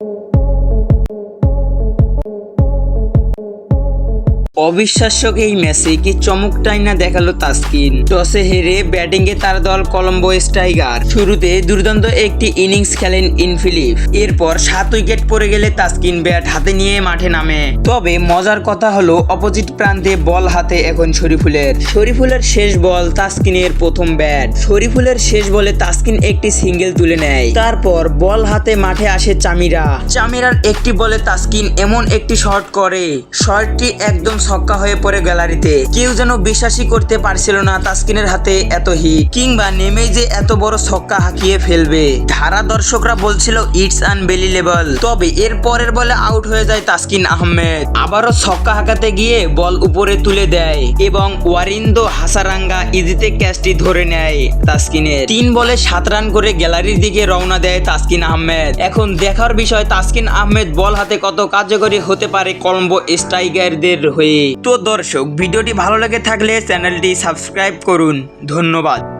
Thank you. অবিশ্বাস্য এই ম্যাচে কি চমকটাই না দেখাল তাসকিন? টসে হেরে ব্যাটিং এ তার দল কলম্বো স্ট্রাইকার শুরুতে দুর্দান্ত একটি ইনিংস খেলেন ইনফিলিপ। এরপর সাত উইকেট পড়ে গেলে তাসকিন ব্যাট হাতে নিয়ে মাঠে নামে। তবে মজার কথা হলো, অপোজিট প্রান্তে বল হাতে এখন শরীফুলের। শরীফুলের শেষ বল তাসকিনের প্রথম ব্যাট। শরীফুলের শেষ বলে তাসকিন একটি সিঙ্গেল তুলে নেয়। তারপর বল হাতে মাঠে আসে চামিরা। চামিরার একটি বলে তাসকিন এমন একটি শট করে। শটটি একদম ছক্কা হয়ে পড়ে গ্যালারিতে। কেউ যেন বিশ্বাসই করতে পারছিল না তাসকিনের হাতে এত হিট কিংবা নেমেই যে এত বড় ছক্কা হাঁকিয়ে ফেলবে। ধারা দর্শকরা বলছিল ইটস আনবেলিলেবল তবে এর পরের বলে আউট হয়ে যায় তাসকিন আহমেদ। আবারও ছক্কা হাঁকাতে গিয়ে বল উপরে তুলে দেয় এবং ওয়ারিন্দো হাসারাঙ্গা ইজিতে ক্যাচটি ধরে নেয় তাসকিনের। তিন বলে সাত রান করে গ্যালারির দিকে রওনা দেয় তাসকিন আহমেদ। এখন দেখার বিষয়, তাসকিন আহমেদ বল হাতে কত কার্যকরী হতে পারে কলম্বো স্ট্রাইকারদের হয়ে। তো দর্শক ভিডিওটি ভালো লেগে থাকলে চ্যানেলটি সাবস্ক্রাইব করুন। ধন্যবাদ।